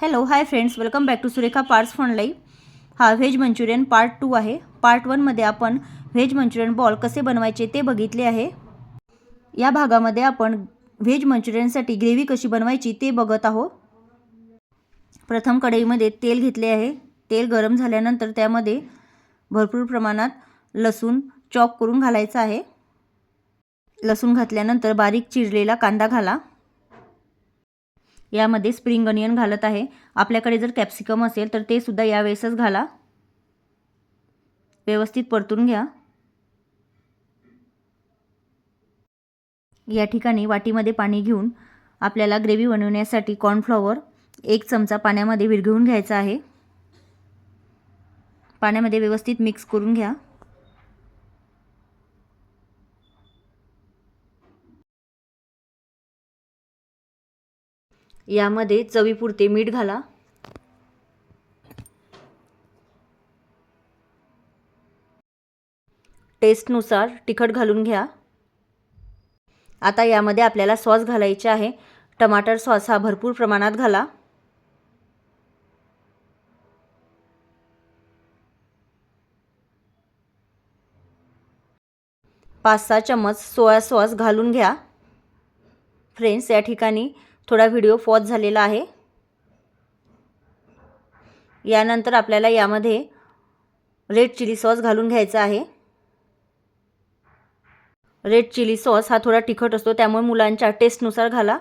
Hello hi friends welcome back to Surekha parts फॉन live हा veg Manchurian part two आहे. Part वनमध्ये आपण व्हेज मंचुरियन बॉल कसे बनवायचे ते बघितले आहे. या भागामध्ये आपण व्हेज मंचुरियनसाठी ग्रेव्ही कशी बनवायची ते बघत आहोत. प्रथम कढईमध्ये तेल घेतले आहे. तेल गरम झाल्यानंतर त्यामध्ये भरपूर प्रमाणात लसूण चॉप करून घालायचा आहे. लसूण घातल्यानंतर बारीक चिरलेला कांदा घाला. यामध्ये स्प्रिंग अनियन घालत आहे. आपल्याकडे जर कॅप्सिकम असेल तर ते सुद्धा यावेळेसच घाला. व्यवस्थित परतून घ्या. या ठिकाणी वाटीमध्ये पाणी घेऊन आपल्याला ग्रेव्ही बनवण्यासाठी कॉर्नफ्लॉवर एक चमचा पाण्यामध्ये विरघळून घ्यायचा आहे. पाण्यामध्ये व्यवस्थित मिक्स करून घ्या. यामध्ये चवीपुरते मीठ घाला. टेस्टनुसार तिखट घालून घ्या. आता यामध्ये आपल्याला सॉस घालायचे आहे. टमाटर सॉस हा भरपूर प्रमाणात घाला. पाच सहा चम्मच सोया सॉस घालून घ्या. फ्रेंड्स या ठिकाणी थोडा व्हिडिओ पॉज झालेला आहे. यानंतर आपल्याला यामध्ये रेड चिली सॉस घालून घ्यायचा आहे. रेड चिली सॉस हा थोडा तिखट असतो त्यामुळे मुलांच्या टेस्टनुसार घाला.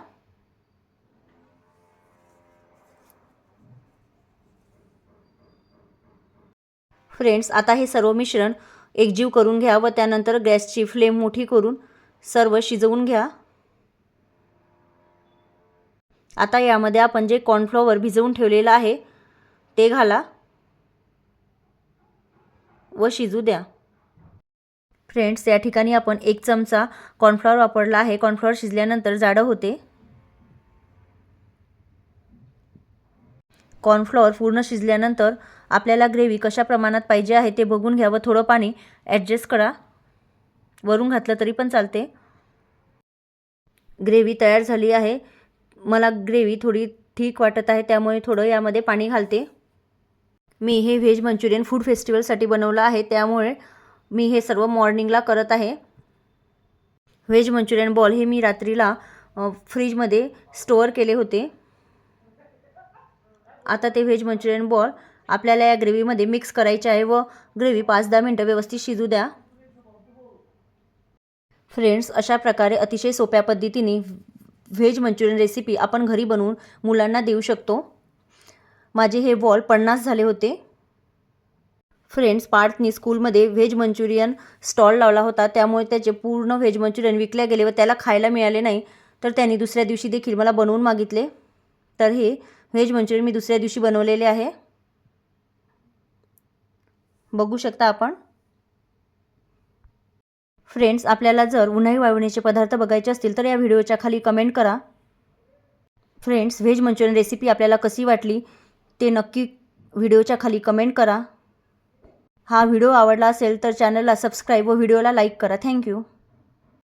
फ्रेंड्स आता हे सर्व मिश्रण एकजीव करून घ्या व त्यानंतर गॅसची फ्लेम मोठी करून सर्व शिजवून घ्या. आता यामध्ये आपण जे कॉर्नफ्लॉवर भिजवून ठेवलेलं आहे ते घाला व शिजू द्या. फ्रेंड्स या ठिकाणी आपण एक चमचा कॉर्नफ्लॉवर वापरला आहे. कॉर्नफ्लॉवर शिजल्यानंतर जाडं होते. कॉर्नफ्लॉवर पूर्ण शिजल्यानंतर आपल्याला ग्रेव्ही कशा प्रमाणात पाहिजे आहे ते बघून घ्या व थोडं पाणी ॲडजस्ट करा. वरून घातलं तरी पण चालते. ग्रेव्ही तयार झाली आहे. मला ग्रेव्ही थोडी ठीक वाटत आहे त्यामुळे थोडं यामध्ये पाणी घालते. मी हे व्हेज मंचुरियन फूड फेस्टिवलसाठी बनवलं आहे त्यामुळे मी हे सर्व मॉर्निंगला करत आहे. व्हेज मंचुरियन बॉल हे मी रात्रीला फ्रीजमध्ये स्टोअर केले होते. आता ते व्हेज मंचुरियन बॉल आपल्याला या ग्रेव्हीमध्ये मिक्स करायचे आहे व ग्रेव्ही पाच दहा मिनटं व्यवस्थित शिजू द्या. फ्रेंड्स अशा प्रकारे अतिशय सोप्या पद्धतीने व्हेज मंचुरियन रेसिपी आपण घरी बनवून मुलांना देऊ शकतो. माझे हे बॉल पन्नास झाले होते. फ्रेंड्स पार्थनी स्कूलमध्ये व्हेज मंचुरियन स्टॉल लावला होता. त्यामुळे त्याचे पूर्ण व्हेज मंचुरियन विकल्या गेले व त्याला खायला मिळाले नाही. तर त्यांनी दुसऱ्या दिवशी देखील मला बनवून मागितले. तर हे व्हेज मंचुरियन मी दुसऱ्या दिवशी बनवलेले आहे. बघू शकता आपण. फ्रेंड्स आपल्याला जर उन्हाळी वाळवणीचे पदार्थ बघायचे असतील तर या व्हिडिओच्या खाली कमेंट करा. फ्रेंड्स व्हेज मंचुरियन रेसिपी आपल्याला कशी वाटली ते नक्की व्हिडिओच्या खाली कमेंट करा. हा व्हिडिओ आवडला असेल तर चॅनलला सबस्क्राईब व व्हिडिओला लाईक करा. थँक्यू